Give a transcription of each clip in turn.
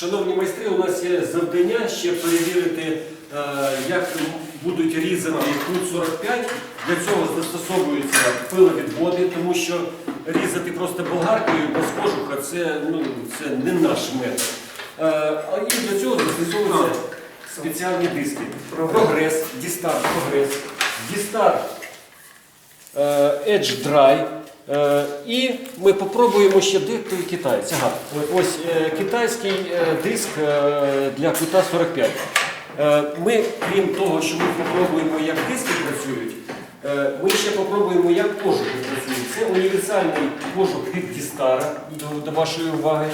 Шановні майстри, у нас є завдання ще перевірити, е, як будуть різати кут 45. Для цього застосовуються пиловідводи, тому що різати просто болгаркою без кожуха це, ну, це не наш метод. Е, і для цього застосовуються спеціальні диски. Прогрес, Дістар, Прогрес, Дістар е, Edge Dry. Е, І ми попробуємо ще де той китаєць. Ага, ось е, китайський е, диск для кута 45. Е, Ми, крім того, що ми попробуємо, як диски працюють, ми ще попробуємо, як кожухи працюють. Це універсальний кожух від Дістара, до, вашої уваги.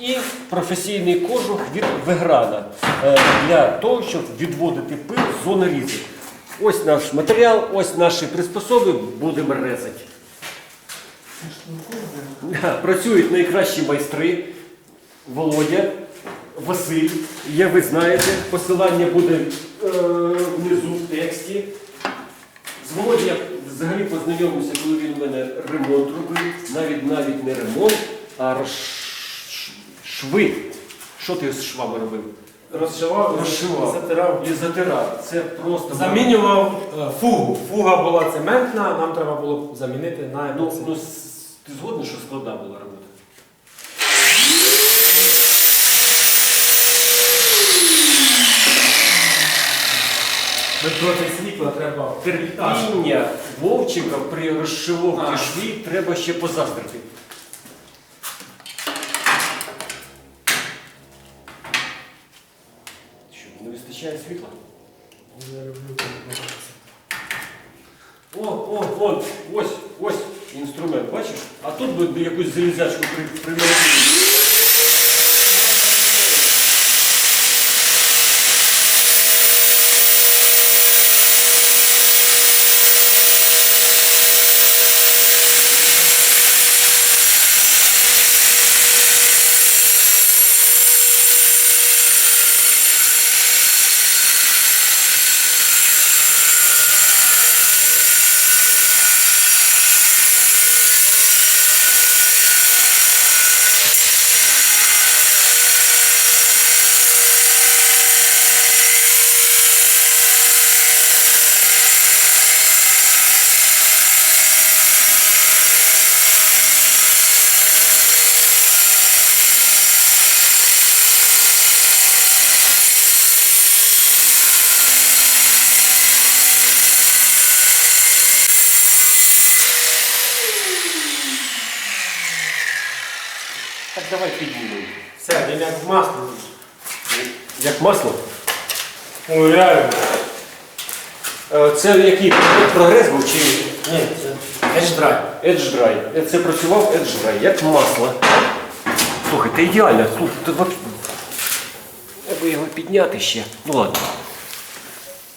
І професійний кожух від Веграна е, для того, щоб відводити пил з зони різу. Ось наш матеріал, ось наші приспособи, будемо резати. Працюють найкращі майстри. Володя, Василь. Є, ви знаєте, посилання буде е, внизу в тексті. З Володя я взагалі познайомився, коли він у мене ремонт робив. Навіть навіть не ремонт, а розш- шви. Що ти з швами робив? Розшивав, Розшивав. затирав. І затирав. Це просто Замінював е, фугу. Фуга була цементна, нам треба було замінити на Ну, ну, ти згоден, що складна була робота? Проти світла треба. Терпіння Вовчика при розшивовці шві треба ще позаздрити. Що, не вистачає світла? Я люблю терпітаж. О, о, вон, ось, ось інструмент, бачиш? А тут би якусь залізячку при, примінити. Так давай піднімемо. Все, він як в маслі. Як масло? Ой, реально. Е, Це який прогрес був чи Ні, це Edge Dry? Це працював Edge Dry, як масло. Слухайте, ідеально. Тут, тут треба його підняти ще. Ну ладно.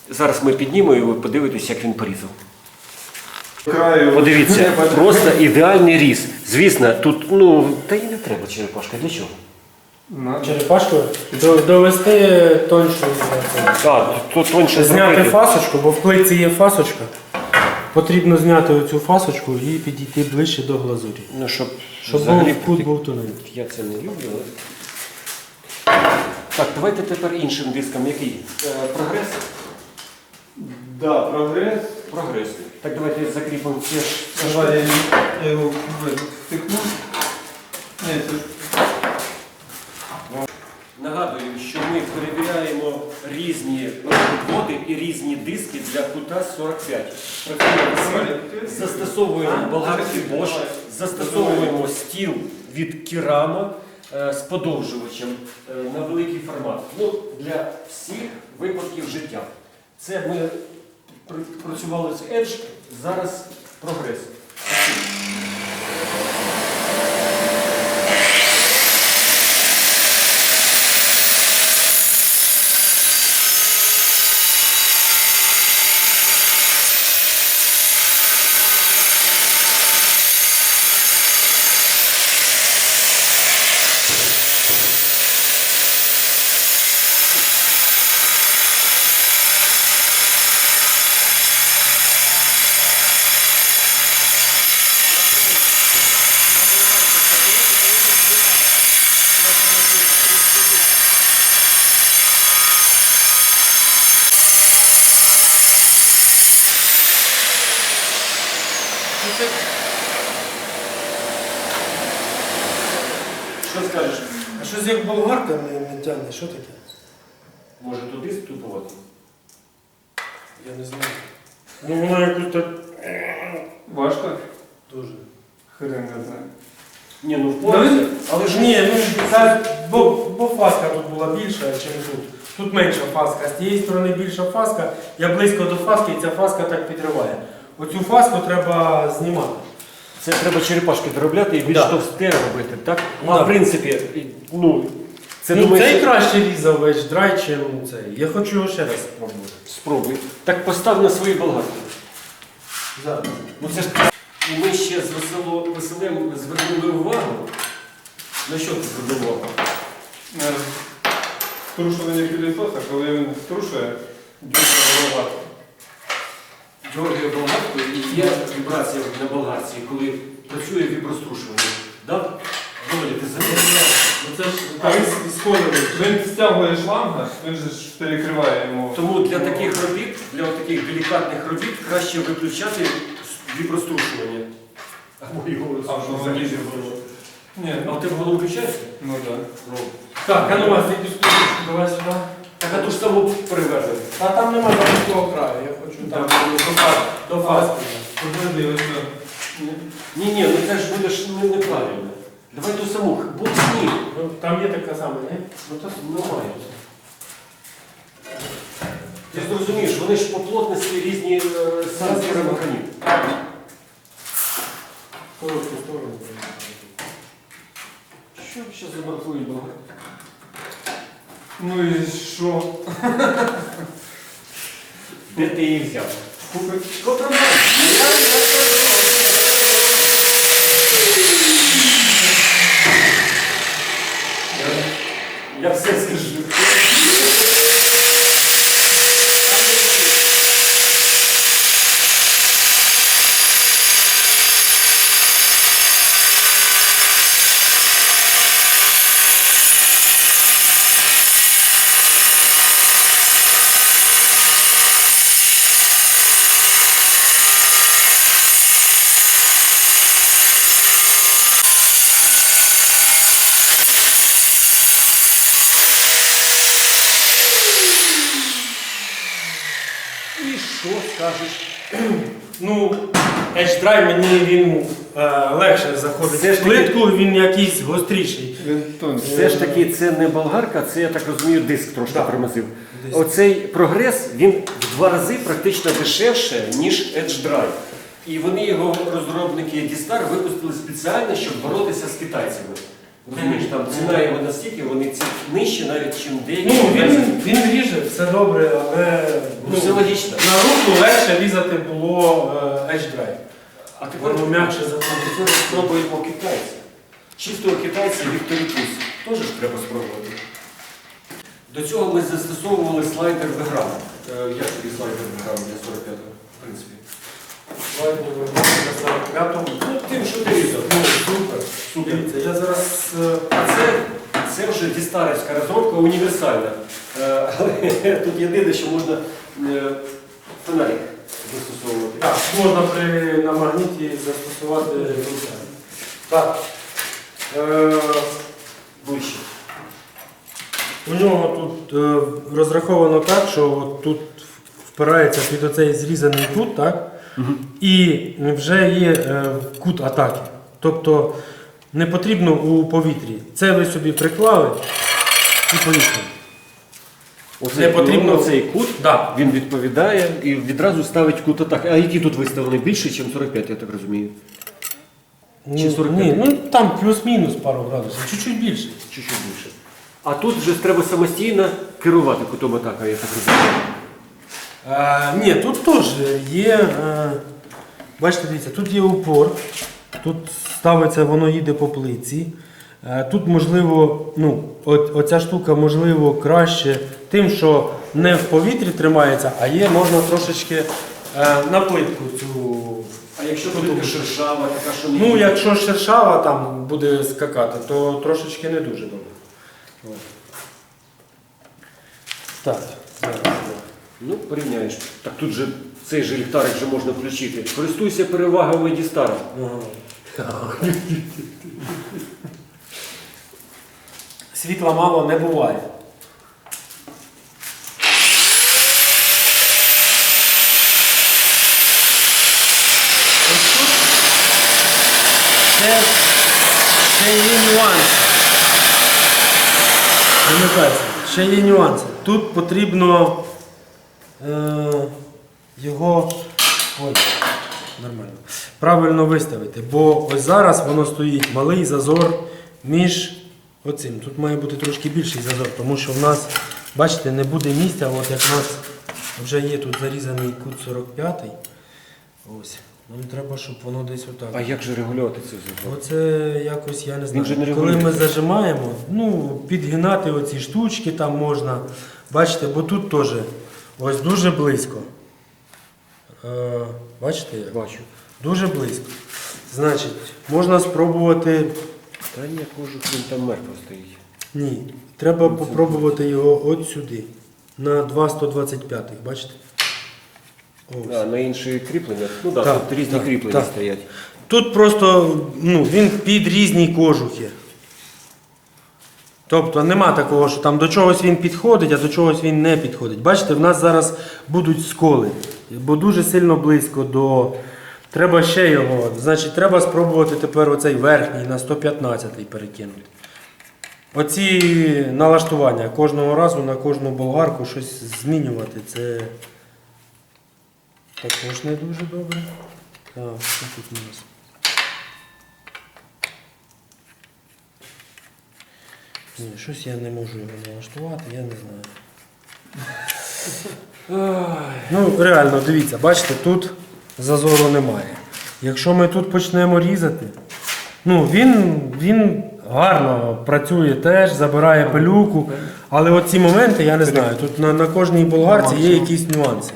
Зараз ми піднімемо і ви подивитесь, як він порізав. Краю. Подивіться, просто ідеальний різ. Звісно, тут, ну, та й не треба черепашка. Для чого? Черепашкою до- довести тоншу. А, тут тоньше Зняти зробити. фасочку, бо в плитці є фасочка. Потрібно зняти оцю фасочку і підійти ближче до глазурі. Ну, щоб, Щоб взагалі був кут був тоненький. Я це не люблю. Але... Так, давайте тепер іншим диском. Який? Е, прогрес? Да, прогрес. Прогрес. Так давайте закріпимо ж. Давай я, його втикну. Нагадую, що ми перевіряємо різні підводи і різні диски для кута 45. Застосовуємо болгарський Bosch, застосовуємо стіл від Керама е, з подовжувачем е, на великий формат. Ну, для всіх випадків життя. Це ми працювали з Edge, зараз прогрес. Щось як болгарка не, не тягне, що таке? Може туди ступувати? Я не знаю. Ну воно якось так Важко? дуже. Хрен не знаю. Ні, ну впорався, але ж Ні, ну це, бо, бо фаска тут була більша, ніж тут. Тут менша фаска. З тієї сторони більша фаска, я близько до фаски, і ця фаска так підриває. Оцю фаску треба знімати. Це треба черепашки доробляти і більш Да. товсте робити, так? Да. В принципі, ну, це ну, думаєш, цей краще різав весь драй, чим цей. Я хочу його ще раз спробувати. спробуй. Так постав на свої болгарки. Зараз. Ну це ж і ми ще з весело, веселем звернули увагу. На що ти звернув увагу? Е, Струшування пілісоса, коли він струшує, дуже багато. Георгія болгаркою і є вібрація на болгарці, коли працює віброструшування. Да? Володя, ти замітив? Ну, це ж А він- сходили. Він стягує шланга, він же ж перекриває йому. Тому для таких робіт, для таких делікатних робіт краще виключати віброструшування. Або його А, воно взагалі ніже не було. Ні, А у тебе воно виключається? ну так. Ну. Так, а ну вас йди сюди, давай сюди. Так а то ж само перевернути. А там нема такого краю, я хочу там до фаски. До. Ні, ні, ну це ж буде ж не- неправильно. Давай ту саму, будь ні. Ну, там є така сама, ні? Ну так немає. Ти ж зрозумієш, вони ж по плотності різні е, сам керамокані. Коротку сторону. Що ще забракує було? Ну і що? Де ти її взяв? Контрабанда. Я все скажу. І скажеш? Ну, H-Drive мені він е, легше заходить Все ж в таки- плитку, він якийсь гостріший. Він тонкий. Все ж таки, це не болгарка, це я так розумію, диск трошки тормозив. Диск. Оцей прогрес він в два рази практично дешевше, ніж Edge Drive. І вони його розробники Дістар випустили спеціально, щоб боротися з китайцями. Розумієш, там ціна його настільки, вони ці нижче навіть, чим деякі. Ну, він, він ріже, все добре, але Ну, все логічно. на руку легше різати було е, H-Drive. А тепер Воно м'якше заходить. тепер спробуємо китайця. Чистого китайця Вікторікус. Теж ж треба спробувати. До цього ми застосовували слайдер Веграм. Е, Як тобі слайдер Веграм для 45-го, в принципі? 45-му. Ну, тим, що ти. Дивіться, я зараз це, це вже дістарівська розробка універсальна. Але тут єдине, що можна фонарик застосовувати. Так, можна при на магніті застосувати. Так. Е, Ближче. у нього тут розраховано так, що тут впирається під оцей зрізаний кут, так? І вже є е, кут атаки. Тобто не потрібно у повітрі. Це ви собі приклали і поїхали. Оцей, Не потрібно- ну, цей кут, Да. він відповідає і відразу ставить кут атаки. А який тут виставлений більше, ніж 45, я так розумію. Чи 45? ні, ну там плюс-мінус пару градусів, чуть-чуть більше. Чуть-чуть більше. А тут вже треба самостійно керувати кутом атаки, я так розумію. Ні, тут теж є. Е, бачите, дивіться, тут є упор, тут ставиться, воно їде по плиці. Е, тут можливо, ну, оця штука можливо краще тим, що не в повітрі тримається, а є, можна трошечки е, на плитку цю. А якщо тут шершава, така, що не Ну, якщо шершава там буде скакати, то трошечки не дуже добре. От. Так, зараз. Ну, порівняєш. Так тут же цей же ліхтарик вже можна включити. Користуйся перевагами Дістара. Світла мало не буває. Ось тут ще, ще є нюанси. Ще є нюанси. Тут потрібно його ой, нормально, правильно виставити, бо ось зараз воно стоїть малий зазор між оцим. Тут має бути трошки більший зазор, тому що в нас, бачите, не буде місця, от як в нас вже є тут зарізаний кут 45. Ось. Нам треба, щоб воно десь отак. А як же регулювати цю зазор? Оце якось я не знаю. не Коли ми зажимаємо, ну, підгинати оці штучки там можна. Бачите, бо тут теж ось дуже близько. Е, бачите? як? Бачу. Дуже близько. Значить, можна спробувати. Та ні, кожух він там мертво стоїть. Ні. Треба попробувати його от сюди. На 2,125. Бачите? Ось. А, на інші кріплення? Ну так, Так, тут різні так, кріплення так. стоять. Тут просто ну, він під різні кожухи. Тобто нема такого, що там до чогось він підходить, а до чогось він не підходить. Бачите, в нас зараз будуть сколи, бо дуже сильно близько до. Треба ще його. Значить, треба спробувати тепер оцей верхній на 115 перекинути. Оці налаштування кожного разу на кожну болгарку щось змінювати. Це також не дуже добре. Так, що тут у нас? Ні, щось я не можу його налаштувати, я не знаю. Ну, реально, дивіться, бачите, тут зазору немає. Якщо ми тут почнемо різати, ну він, він гарно працює теж, забирає пилюку, але оці моменти я не знаю. Тут на, на кожній болгарці є якісь нюанси.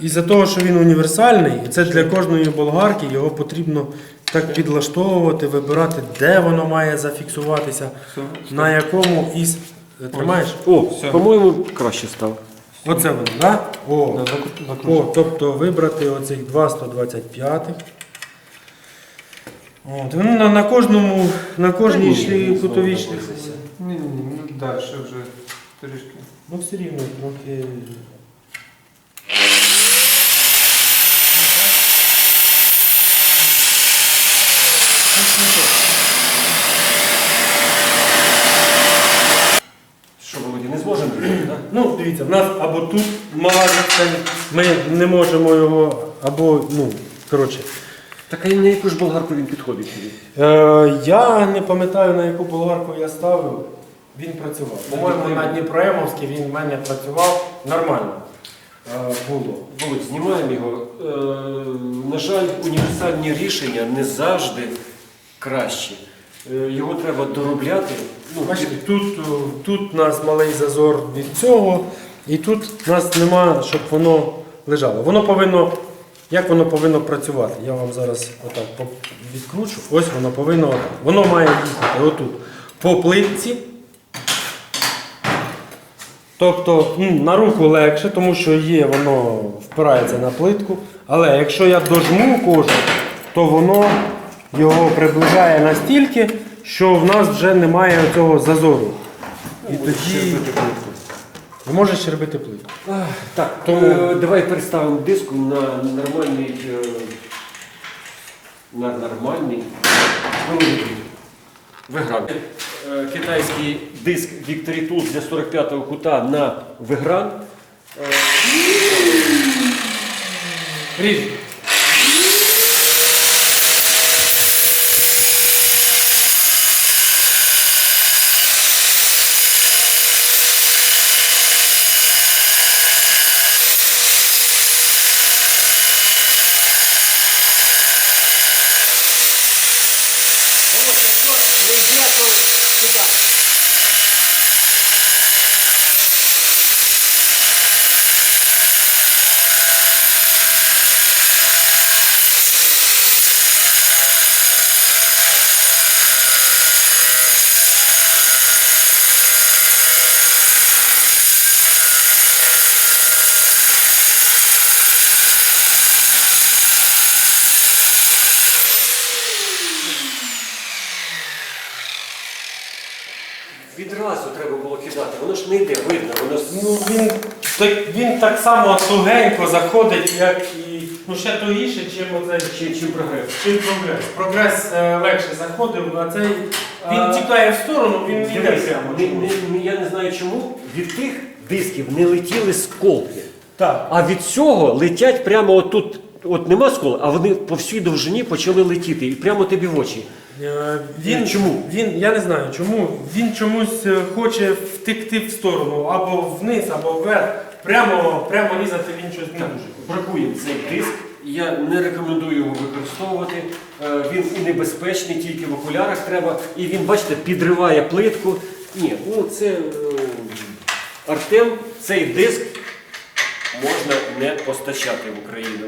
Із-за того, що він універсальний, і це для кожної болгарки його потрібно так підлаштовувати, вибирати, де воно має зафіксуватися, Все, на якому із. Тримаєш? О, Все. по-моєму, краще став. Оце воно, так? О, о, тобто вибрати оцих 2 125. От, ну, на, на кожному, на кожній ні, шлі ні, кутовій знову. Ні, ні, ні, ну далі вже трішки. Ну все рівно трохи. Що, Володі, не зможемо так? Ну, дивіться, в нас або тут мала відстань, ми не можемо його, або, ну, коротше. Так а на яку ж болгарку він підходить тобі? Е, я не пам'ятаю, на яку болгарку я ставив, він працював. По-моєму, на Дніпроємовській він в мене працював нормально. Е, було. Володь, знімаємо його. Е, на жаль, універсальні рішення не завжди кращі. Е, його треба доробляти. Ну, Бачите, тут, е, тут у нас малий зазор від цього, і тут у нас нема, щоб воно лежало. Воно повинно, як воно повинно працювати? Я вам зараз отак відкручу. Ось воно повинно. Воно має їхати отут по плитці. Тобто на руку легше, тому що є, воно впирається на плитку. Але якщо я дожму кожу, то воно його приближає настільки, що в нас вже немає цього зазору. І тоді може щербити плитку. Так, Тому- е, давай переставимо диску на нормальний. е, на нормальний. Вигран. Е, Китайський диск Victory Tools для 45-го кута на вигран. Jesús. Е, Ріж. ж не йде, видно, воно Ну, він, так, він так само тугенько заходить, як і. Ну ще тугіше, чим оцей. чим, чим прогрес. Чим прогрес. Прогрес е, легше заходив, а цей він тікає в сторону, він йде Дивись, прямо. не- не- не- я не знаю чому, від тих дисків не летіли сколки. Так. А від цього летять прямо отут. От нема скола, а вони по всій довжині почали летіти і прямо тобі в очі. Е, Він, Чому? Він, я не знаю чому. Він чомусь е, хоче втекти в сторону, або вниз, або вверх. Прямо, прямо різати він щось не дуже. Бракує цей диск. Я не рекомендую його використовувати. Е, Він і небезпечний, тільки в окулярах треба. І він, бачите, підриває плитку. Ні, ну це е, Артем, цей диск можна не постачати в Україну.